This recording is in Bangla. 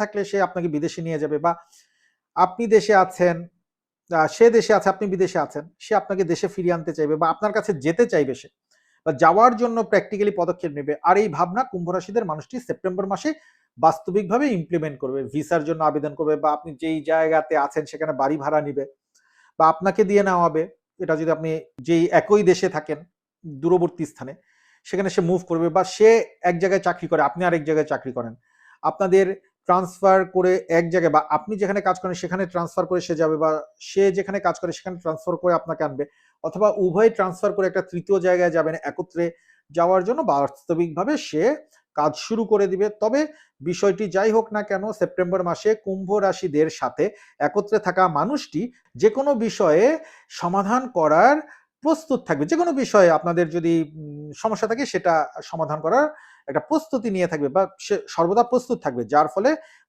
থাকলে সে আপনাকে বিদেশে নিয়ে যাবে বা আপনি দেশে আছেন সে দেশে আছে, আপনি বিদেশে আছেন, সে আপনাকে দেশে ফিরিয়ে আনতে চাইবে বা আপনার কাছে যেতে চাইবে সে বা যাওয়ার জন্য প্র্যাকটিক্যালি পদক্ষেপ নেবে। আর এই ভাবনা কুম্ভ রাশিদের মানুষটি সেপ্টেম্বর মাসে বাস্তবিকভাবে ইমপ্লিমেন্ট করবে। ভিসার জন্য আবেদন করবে বা আপনি যেই জায়গাতে আছেন সেখানে বাড়ি ভাড়া নিবে বা আপনাকে দিয়ে নেওয়া হবে এটা যদি আপনি যেই একই দেশে থাকেন, দূরবর্তী স্থানে, সেখানে সে মুভ করবে বা সে এক জায়গায় চাকরি করে, আপনি আরেক জায়গায় চাকরি করেন। আপনাদের ট্রান্সফার করে এক জায়গায় বা আপনি যেখানে কাজ করেন সেখানে ট্রান্সফার করে সে যাবে বা সে যেখানে কাজ করে সেখানে ট্রান্সফার করে আপনাকে আনবে। অথবা উভয় ট্রান্সফার করে একটা তৃতীয় জায়গায় যাবেন একত্রে যাওয়ার জন্য বাস্তবিকভাবে সে কাজ শুরু করে দিবে। তবে বিষয়টি যাই হোক না কেন, সেপ্টেম্বর মাসে কুম্ভ রাশিদের সাথে একত্রে থাকা মানুষটি যে কোনো বিষয়ে সমাধান করার প্রস্তুত থাকবে। যে কোনো বিষয়ে আপনাদের যদি সমস্যা থাকে সেটা সমাধান করার একটা প্রস্তুতি নিয়ে থাকবে বা সে সর্বদা প্রস্তুত থাকবে, যার ফলে